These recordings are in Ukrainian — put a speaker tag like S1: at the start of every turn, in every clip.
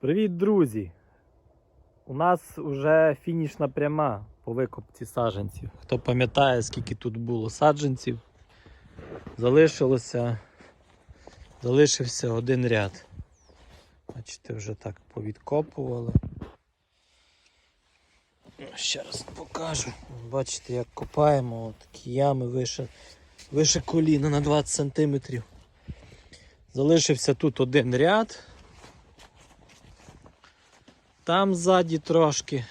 S1: Привіт, друзі! У нас вже фінішна пряма по викопці саджанців. Хто пам'ятає, скільки тут було саджанців, залишилося, залишився один ряд. Бачите, вже так повідкопували. Ще раз покажу. Бачите, як копаємо, такі ями вище, вище коліна на 20 см. Залишився тут один ряд. Там ззаді трошки.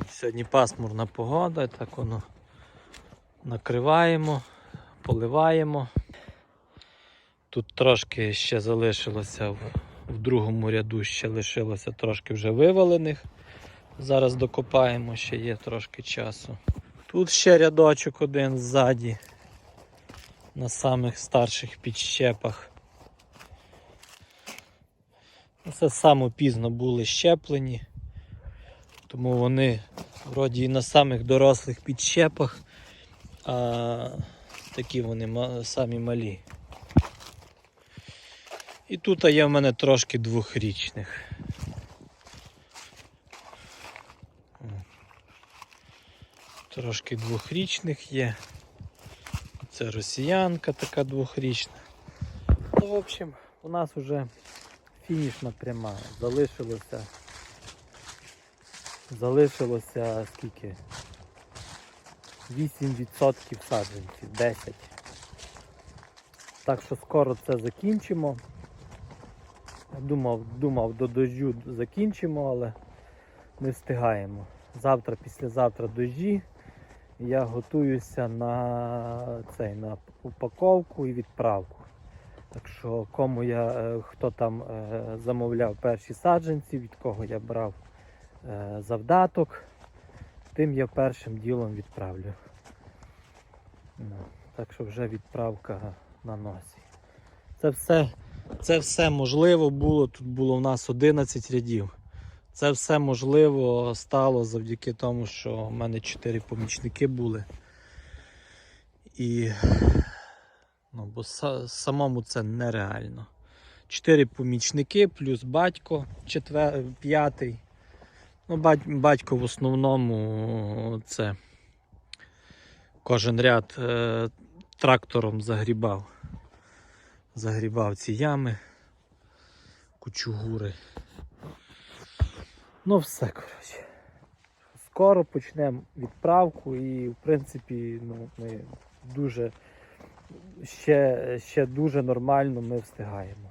S1: От сьогодні пасмурна погода, так воно накриваємо, поливаємо. Тут трошки ще залишилося в, в другому ряду, ще лишилося трошки вже вивалених. Зараз докопаємо, ще є трошки часу. Тут ще рядочок один ззаді, на самих старших підщепах. Це саме пізно були щеплені, тому вони вроді і на самих дорослих підщепах, а такі вони самі малі. І тут є в мене трошки двохрічних. Трошки двохрічних є. Це росіянка така двохрічна. Ну, в общем, у нас вже фінішна пряма. Залишилося. Залишилося скільки? 8% саджанців, 10. Так що скоро це закінчимо. Думав, думав до дождю закінчимо, але не встигаємо. Завтра, післязавтра дожді. Я готуюся на цей на упаковку і відправку. Так що кому я, е, хто там е, замовляв перші саджанці, від кого я брав е, завдаток, тим я першим ділом відправлю. Ну, так що вже відправка на носі. Це все, це все можливо було. Тут було в нас 11 рядів. Це все можливо стало завдяки тому, що в мене 4 помічники були. І Ну, бо самому це нереально. Чотири помічники плюс батько четвер... п'ятий. Ну, бать... Батько в основному це кожен ряд е... трактором загрібав. Загрібав ці ями, кучугури. Ну, все, коротше. Скоро почнемо відправку і, в принципі, ну, ми дуже ще, ще дуже нормально ми встигаємо.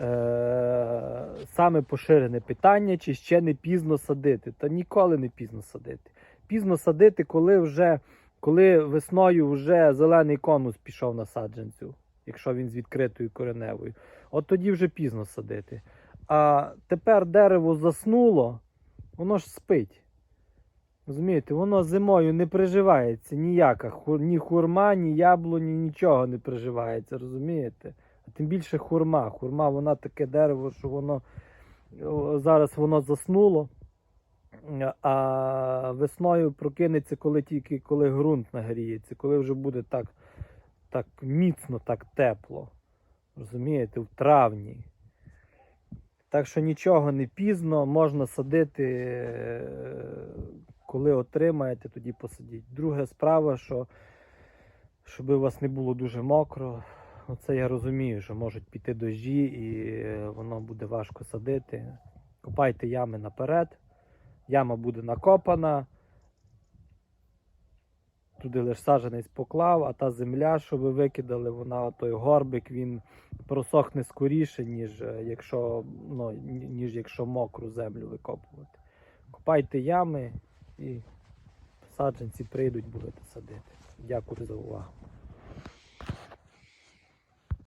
S1: Е, саме поширене питання, чи ще не пізно садити. Та ніколи не пізно садити. Пізно садити, коли вже коли весною вже зелений конус пішов на саджанцю, якщо він з відкритою кореневою. От тоді вже пізно садити. А тепер дерево заснуло, воно ж спить. Розумієте, воно зимою не приживається ніяка. Ні хурма, ні яблуні, нічого не приживається, розумієте? А тим більше хурма. Хурма, вона таке дерево, що воно зараз воно заснуло, а весною прокинеться, коли тільки коли ґрунт нагріється, коли вже буде так, так міцно, так тепло. Розумієте, в травні. Так що нічого не пізно, можна садити, е, коли отримаєте, тоді посадіть. Друга справа, що щоб у вас не було дуже мокро. Оце я розумію, що можуть піти дощі і е, воно буде важко садити. Копайте ями наперед, яма буде накопана. Туди лише саджанець поклав, а та земля, що ви викидали, вона той горбик, він просохне скоріше, ніж е, якщо, ну, ніж якщо мокру землю викопувати. Копайте ями і саджанці прийдуть, будете садити. Дякую за увагу.